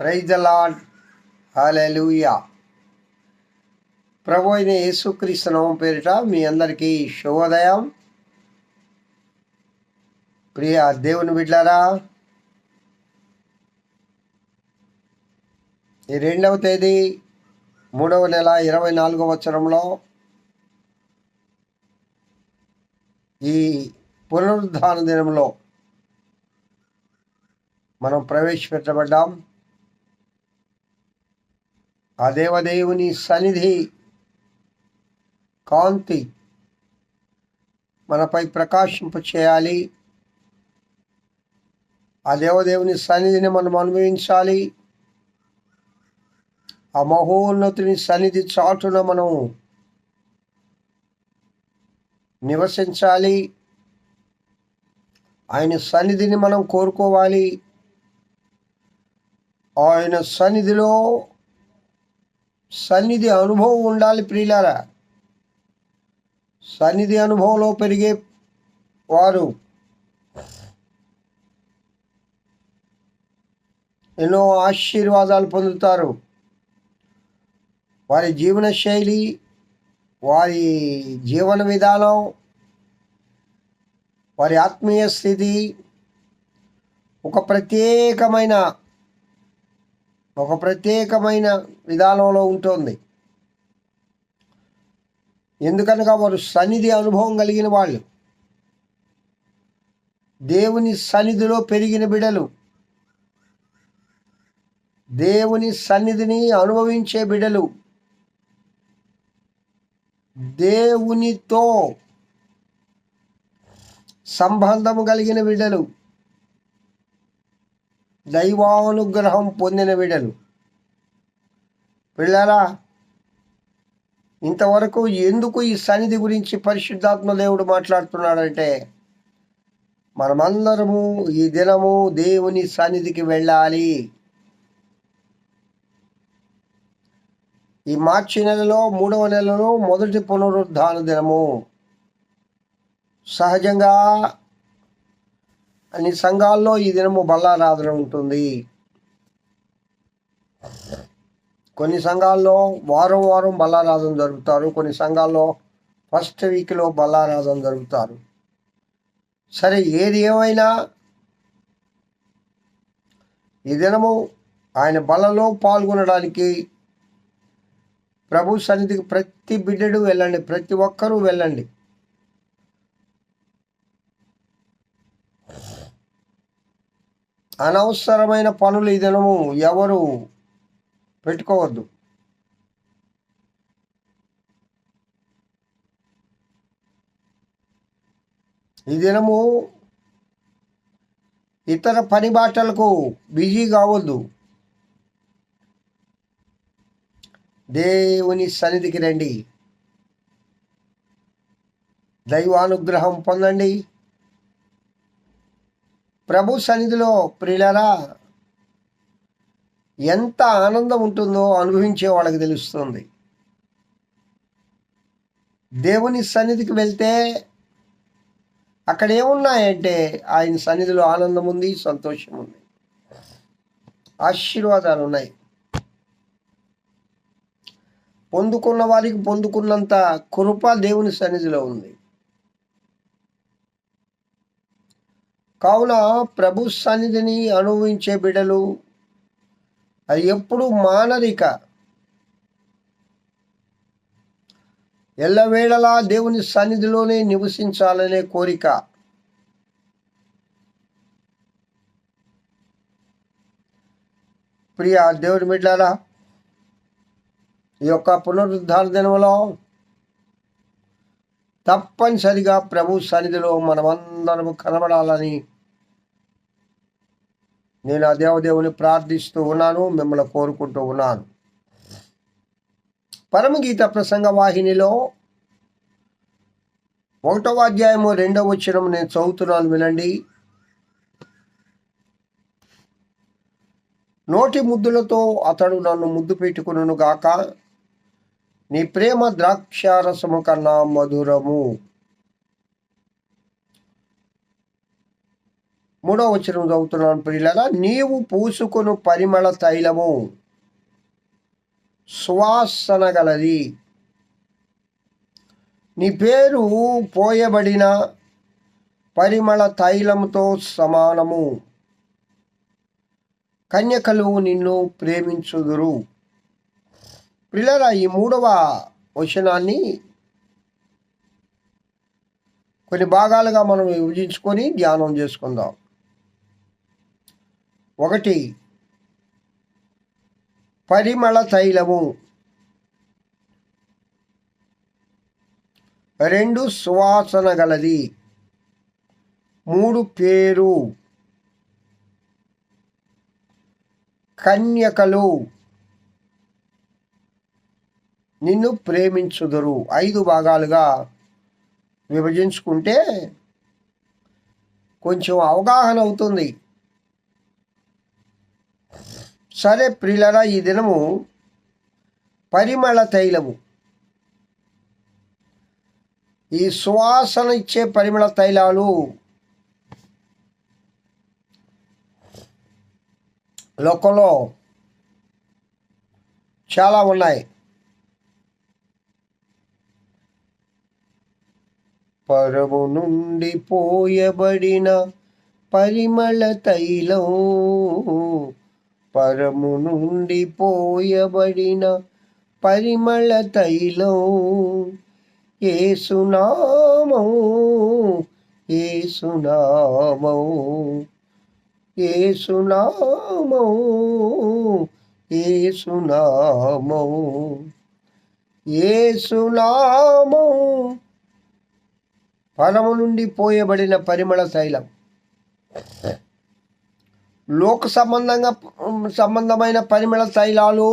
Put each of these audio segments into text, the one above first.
Praise lord హాలూయా ప్రభు అయిన యేసుక్రీస్తు నామం పేరిట మీ అందరికీ శుభోదయం. ప్రియ దేవుని బిడ్డారా ఈ రెండవ తేదీ మూడవ నెల ఇరవై నాలుగవ సంవత్సరంలో ఈ పునరుద్ధాన దినంలో మనం ప్రవేశపెట్టబడ్డాం. ఆ దేవదేవుని సన్నిధి కాంతి మనపై ప్రకాశింప చేయాలి. ఆ దేవదేవుని సన్నిధిని మనం అనుభవించాలి. ఆ మహోన్నతుని సన్నిధి చాటున మనం నివసించాలి. ఆయన సన్నిధిని మనం కోరుకోవాలి. ఆయన సన్నిధిలో సన్నిధి అనుభవం ఉండాలి ప్రియులారా. సన్నిధి అనుభవంలో పెరిగే వారు ఎన్నో ఆశీర్వాదాలు పొందుతారు. వారి జీవన శైలి వారి జీవన విధానం వారి ఆత్మీయ స్థితి ఒక ప్రత్యేకమైన ఒక ప్రత్యేకమైన విధానంలో ఉంటుంది. ఎందుకనగా వారు సన్నిధి అనుభవం కలిగిన వాళ్ళు. దేవుని సన్నిధిలో పెరిగిన బిడలు. దేవుని సన్నిధిని అనుభవించే బిడలు. దేవునితో సంబంధము కలిగిన బిడ్డలు దైవానుగ్రహం పొందిన బిడ్డలు. పిల్లరా ఇంతవరకు ఎందుకు ఈ సన్నిధి గురించి పరిశుద్ధాత్మ దేవుడు మాట్లాడుతున్నాడంటే మనమందరము ఈ దినము దేవుని సన్నిధికి వెళ్ళాలి. ఈ మార్చి నెలలో మూడవ నెలలో మొదటి పునరుద్ధాన దినము. సహజంగా అన్ని సంఘాల్లో ఈ దినము బల్లారాధన ఉంటుంది. కొన్ని సంఘాల్లో వారం వారం బల్లారాధన జరుపుతారు. కొన్ని సంఘాల్లో ఫస్ట్ వీక్లో బల్లారాధన జరుపుతారు. సరే ఏది ఏమైనా ఈ దినము ఆయన బలలో పాల్గొనడానికి ప్రభు సన్నిధికి ప్రతి బిడ్డడు వెళ్ళండి. ప్రతి ఒక్కరూ వెళ్ళండి. అనవసరమైన పనులు ఈ దినము ఎవరు పెట్టుకోవద్దు. ఈ దినము ఇతర పని బాటలకు బిజీ కావద్దు. దేవుని సన్నిధికి రండి. దైవానుగ్రహం పొందండి. ప్రభు సన్నిధిలో ప్రియులరా ఎంత ఆనందం ఉంటుందో అనుభవించే వాళ్ళకి తెలుస్తుంది. దేవుని సన్నిధికి వెళ్తే అక్కడ ఏమున్నాయంటే ఆయన సన్నిధిలో ఆనందం ఉంది సంతోషం ఉంది. ఆశీర్వాదాలు ఉన్నాయి. పొందుకున్న వారికి పొందుకున్నంత కృప దేవుని సన్నిధిలో ఉంది. కావున ప్రభు సన్నిధిని అనుభవించే బిడలు అది ఎప్పుడు మానరిక. ఎల్లవేళలా దేవుని సన్నిధిలోనే నివసించాలనే కోరిక. ప్రియ దేవుని బిడ్డారా ఈ యొక్క పునరుద్ధార దినంలో తప్పనిసరిగా ప్రభు సన్నిధిలో మనమందరం కనబడాలని నేను ఆ దేవదేవుని ప్రార్థిస్తూ ఉన్నాను మిమ్మల్ని కోరుకుంటూ ఉన్నాను. పరమగీత ప్రసంగ వాహినిలో ఒకటవ అధ్యాయము రెండవ వచ్చిన నేను చదువుతున్నాను వినండి. నోటి ముద్దులతో అతడు నన్ను ముద్దు పెట్టుకును గాక నీ ప్రేమ ద్రాక్షారసము కన్నా మధురము. మూడో వచనం చదువుతున్నాను ప్రియులరా నీవు పూసుకొను పరిమళ తైలము సువాసన గలది. నీ పేరు పోయబడిన పరిమళ తైలముతో సమానము. కన్యకలు నిన్ను ప్రేమించుదురు. పిల్లల ఈ మూడవ వచనాన్ని కొన్ని భాగాలుగా మనం విభజించుకొని ధ్యానం చేసుకుందాం. ఒకటి. పరిమళ తైలము. రెండు సువాసన గలది. మూడు పేరు. కన్యకలు. నిన్ను ప్రేమించుదురు. ఐదు భాగాలుగా విభజించుకుంటే కొంచెం అవగాహన అవుతుంది. సరే ప్రియులరా ఈ దినము పరిమళ తైలము. ఈ సువాసన ఇచ్చే పరిమళ తైలాలు లోకంలో చాలా ఉన్నాయి. పరము నుండి పోయబడిన పరిమళ తైలం పరము నుండి పోయబడిన పరిమళ తైలం. ఏసునామం ఏసునామం ఏసునామం ఏసునామం ఏసునామం పరము నుండి పోయబడిన పరిమళ తైలం. లోక సంబంధంగా సంబంధమైన పరిమళ తైలాలు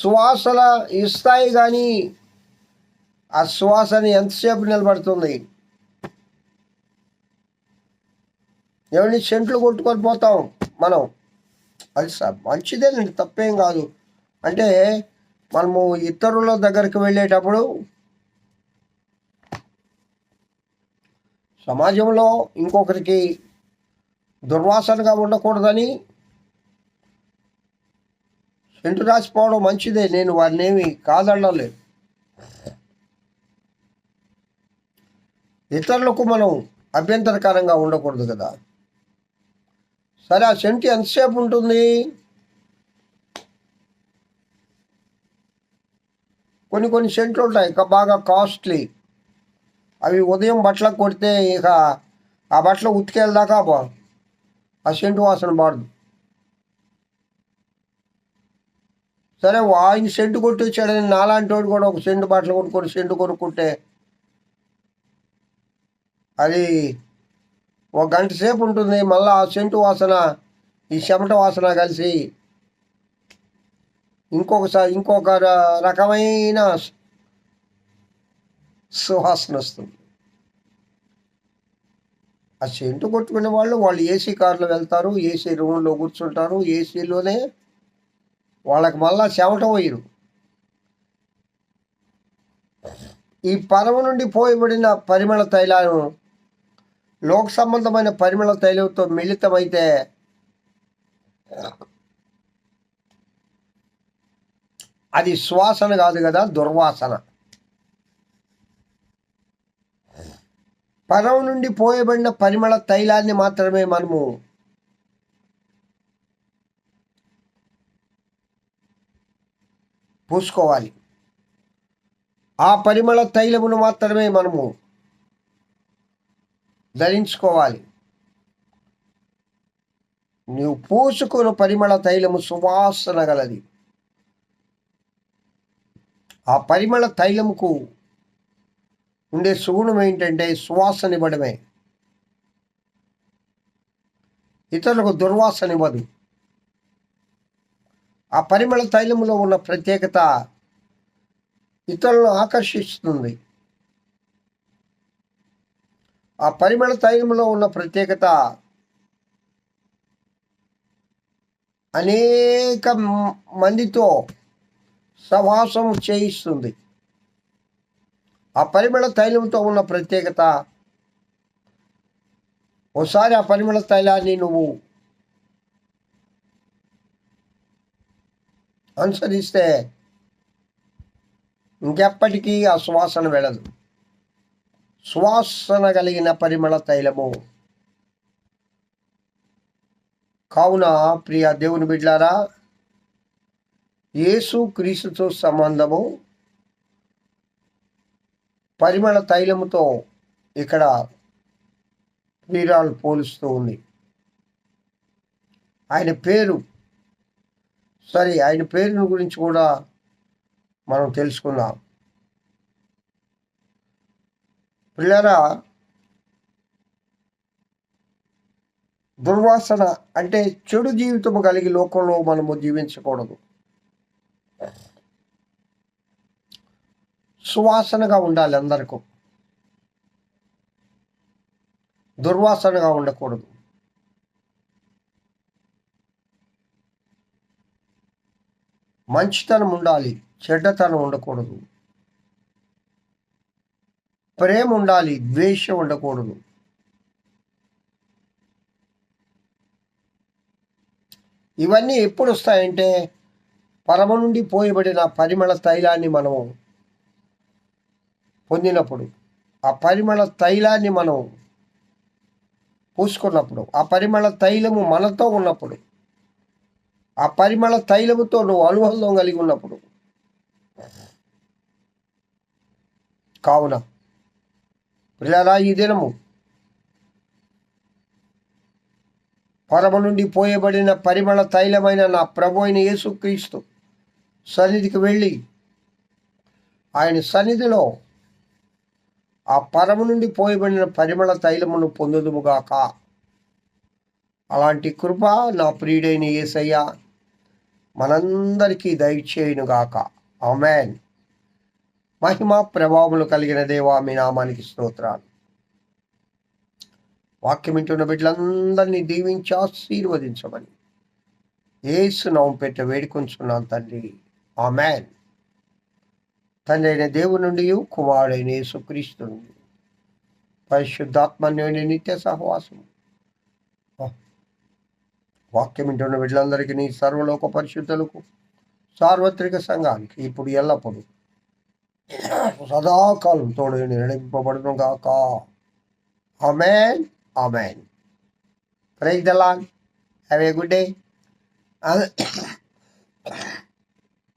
శ్వాసల ఇస్తాయి కానీ ఆ శ్వాసని ఎంతసేపు నిలబడుతుంది? ఎవరిని సెంట్లు కొట్టుకొని పోతాం మనం? అది స- మంచిదేనండి తప్పేం కాదు. అంటే మనము ఇతరుల దగ్గరికి వెళ్ళేటప్పుడు సమాజంలో ఇంకొకరికి దుర్వాసనగా ఉండకూడదని సెంటు రాసిపోవడం మంచిదే. నేను వారిని ఏమి కాదనలేదు ఇతరులకు మనం అభ్యంతరకరంగా ఉండకూడదు కదా. సరే ఆ సెంటు ఎంతసేపు ఉంటుంది? కొన్ని కొన్ని సెంట్లు ఉంటాయి. ఇంకా బాగా కాస్ట్లీ. అవి ఉదయం బట్టలకు కొడితే ఇక ఆ బట్టలు ఉతికేళ్ళదాకా బా ఆ సెంటు వాసన పాడదు సరే ఆయన సెంటు కొట్టి వచ్చాడని నాలాంటి వాడు కూడా ఒక సెంటు బట్టలు కొనుక్కొని సెంటు కొనుక్కుంటే అది ఒక గంట సేపు ఉంటుంది మళ్ళీ ఆ సెంటు వాసన ఈ చెమట వాసన కలిసి ఇంకొకసారి ఇంకొక రకమైన సువాసన వస్తుంది. ఆ సెంటు కొట్టుకునే వాళ్ళు? వాళ్ళు ఏసీ కార్లో వెళ్తారు ఏసీ రూమ్లో కూర్చుంటారు ఏసీలోనే వాళ్ళకి మళ్ళా చెమట పోయిరు. ఈ పరమ నుండి పోయబడిన పరిమళ తైలాను లోక సంబంధమైన పరిమళ తైలంతో మిళితమైతే అది శ్వాసన కాదు కదా దుర్వాసన. పరం నుండి పోయబడిన పరిమళ తైలాన్ని మాత్రమే మనము పూసుకోవాలి. ఆ పరిమళ తైలమును మాత్రమే మనము ధరించుకోవాలి. నువ్వు పూసుకున్న పరిమళ తైలము సువాసన గలది. ఆ పరిమళ తైలముకు ఉండే సుగుణం ఏంటంటే సువాసన ఇవ్వడమే. ఇతరులకు దుర్వాసన ఇవ్వదు. ఆ పరిమళ తైలములో ఉన్న ప్రత్యేకత ఇతరులను ఆకర్షిస్తుంది. ఆ పరిమళ తైలములో ఉన్న ప్రత్యేకత అనేక మందితో సవాసం చేయిస్తుంది. ఆ పరిమళ తైలంతో ఉన్న ప్రత్యేకత ఒకసారి ఆ పరిమళ తైలాన్ని నువ్వు అనుసరిస్తే ఇంకెప్పటికీ ఆ సువాసన వెళ్ళదు. సువాసన కలిగిన పరిమళ తైలము. కావున ప్రియ దేవుని బిడ్లారా యేసు క్రీస్తుతో సంబంధము పరిమళ తైలముతో ఇక్కడ ప్రియురాలు పోలుస్తూ ఉంది. ఆయన పేరు సరే ఆయన పేరును గురించి కూడా మనం తెలుసుకుందాం. పిల్లరా దుర్వాసన అంటే చెడు జీవితము కలిగి లోకంలో మనము జీవించకూడదు. సువాసనగా ఉండాలి అందరికీ. దుర్వాసనగా ఉండకూడదు. మంచితనం ఉండాలి చెడ్డతనం ఉండకూడదు. ప్రేమ ఉండాలి ద్వేషం ఉండకూడదు. ఇవన్నీ ఎప్పుడు వస్తాయంటే పరమ నుండి పోయబడిన పరిమళ తైలాన్ని మనము పొందినప్పుడు ఆ పరిమళ తైలాన్ని మనం పూసుకున్నప్పుడు ఆ పరిమళ తైలము మనతో ఉన్నప్పుడు ఆ పరిమళ తైలముతో నువ్వు అనుబంధం కలిగి ఉన్నప్పుడు కావున పిల్లరా ఈ దినము పరమ నుండి పోయబడిన పరిమళ తైలమైన నా ప్రభు అయిన యేసుక్రీస్తు సన్నిధికి వెళ్ళి ఆయన సన్నిధిలో ఆ పరమ నుండి పోయబడిన పరిమళ తైలమును పొందుదుముగాక. అలాంటి కృప నా ప్రియుడైన యేసయ్య మనందరికీ దయచేయునుగాక. ఆమెన్. మహిమ ప్రభావములు కలిగిన దేవా మీ నామానికి స్తోత్రాలు. వాక్యం వింటున్న బిడ్డలందరినీ దీవించి ఆశీర్వదించమని. ఏసు నవం పెట్ట వేడుకొంచున్నాను తండ్రి. ఆమెన్. తండ్రి అయిన నుండి కుమారుడైన యేసుక్రీస్తు నుండి. పరిశుద్ధాత్మన్యోని నిత్య సహవాసం వాక్యం వింటున్న బిడ్డలందరికీ నీ సర్వలోక పరిశుద్ధులకు సార్వత్రిక సంఘానికి ఇప్పుడు ఎల్లప్పుడూ సదాకాలం తోడు నడిపింపబడును గాక. Amen amen praise the Lord have a good day.